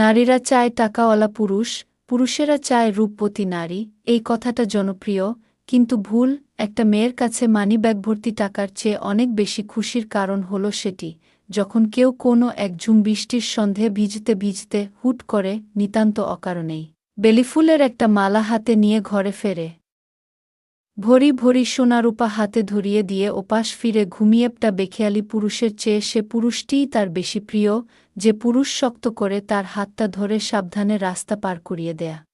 নারীরা চায় টাকাওয়ালা পুরুষ, পুরুষেরা চায় রূপবতী নারী। এই কথাটা জনপ্রিয়, কিন্তু ভুল, একটা মেয়ের কাছে মানি ব্যাগ ভর্তি টাকার চেয়ে অনেক বেশি খুশির কারণ হল সেটি, যখন কেউ কোনো এক ঝুম বৃষ্টির সন্ধে ভিজতে ভিজতে হুট করে নিতান্ত অকারণেই। বেলিফুলের একটা মালা হাতে নিয়ে ঘরে ফেরে। ভরি ভরি সোনারূপা হাতে ধরিয়ে দিয়ে ওপাশ ফিরে ঘুমিয়েপটা বেখেয়ালি পুরুষের চেয়ে সে পুরুষটিই তার বেশি প্রিয়, যে পুরুষ শক্ত করে তার হাতটা ধরে সাবধানে রাস্তা পার করিয়ে দেয়া।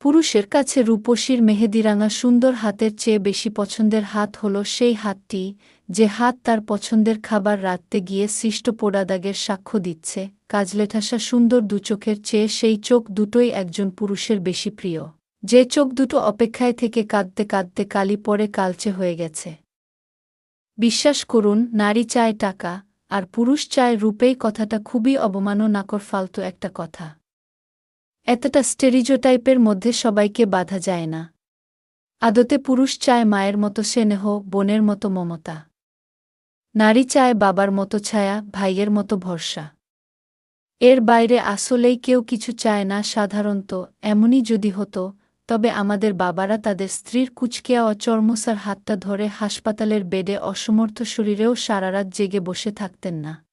পুরুষের কাছে রূপসীর মেহেদিরাঙা সুন্দর হাতের চেয়ে বেশি পছন্দের হাত হল সেই হাতটি, যে হাত তার পছন্দের খাবার রাঁধতে গিয়ে সৃষ্ট পোড়াদাগের সাক্ষ্য দিচ্ছে। কাজলেঠাসা সুন্দর দুচোখের চেয়ে সেই চোখ দুটোই একজন পুরুষের বেশি প্রিয়। যে চোখ দুটো অপেক্ষায় থেকে কাঁদতে কাঁদতে কালি পরে কালচে হয়ে গেছে। বিশ্বাস করুন, নারী চায় টাকা, আর পুরুষ চায় রূপেই কথাটা খুবই অবমাননাকর ফালতু একটা কথা। এতটা স্টেরিজোটাইপের মধ্যে সবাইকে বাধা যায় না। আদতে পুরুষ চায় মায়ের মতো স্নেহ, বোনের মতো মমতা। নারী চায় বাবার মতো ছায়া, ভাইয়ের মতো ভরসা। এর বাইরে আসলেই কেউ কিছু চায় না সাধারণত, এমনই যদি হতো তবে আমাদের বাবারা তাদের স্ত্রীর কুচকেয়া অচর্মসার হাতটা ধরে হাসপাতালের বেডে অসমর্থ শরীরেও সারারাত জেগে বসে থাকতেন না।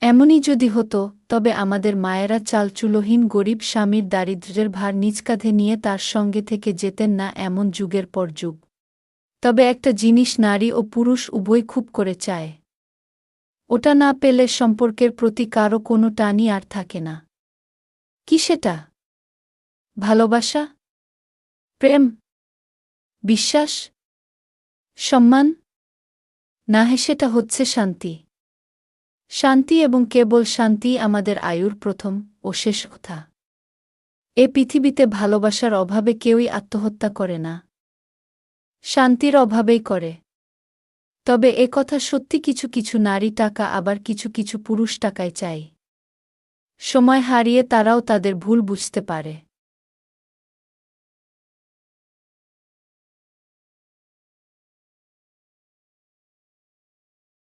এমনই যদি হতো, তবে আমাদের মায়েরা চালচুলোহীন গরিব স্বামীর দারিদ্র্যের ভার নিজ কাঁধে নিয়ে তার সঙ্গে থেকে যেতেন না এমন যুগের পর যুগ। তবে একটা জিনিস নারী ও পুরুষ উভয় খুব করে চায়। ওটা না পেলে সম্পর্কের প্রতি কারও কোনো টানই আর থাকে না। কি সেটা? ভালোবাসা? প্রেম, বিশ্বাস, সম্মান, না সেটা হচ্ছে শান্তি। শান্তি এবং কেবল শান্তি আমাদের আয়ুর প্রথম ও শেষ কথা। এ পৃথিবীতে ভালোবাসার অভাবে কেউই আত্মহত্যা করে না। শান্তির অভাবেই করে। তবে এ কথা সত্যি কিছু কিছু নারী টাকা, আবার কিছু কিছু পুরুষ টাকায় চাই সময় হারিয়ে তারাও তাদের ভুল বুঝতে পারে।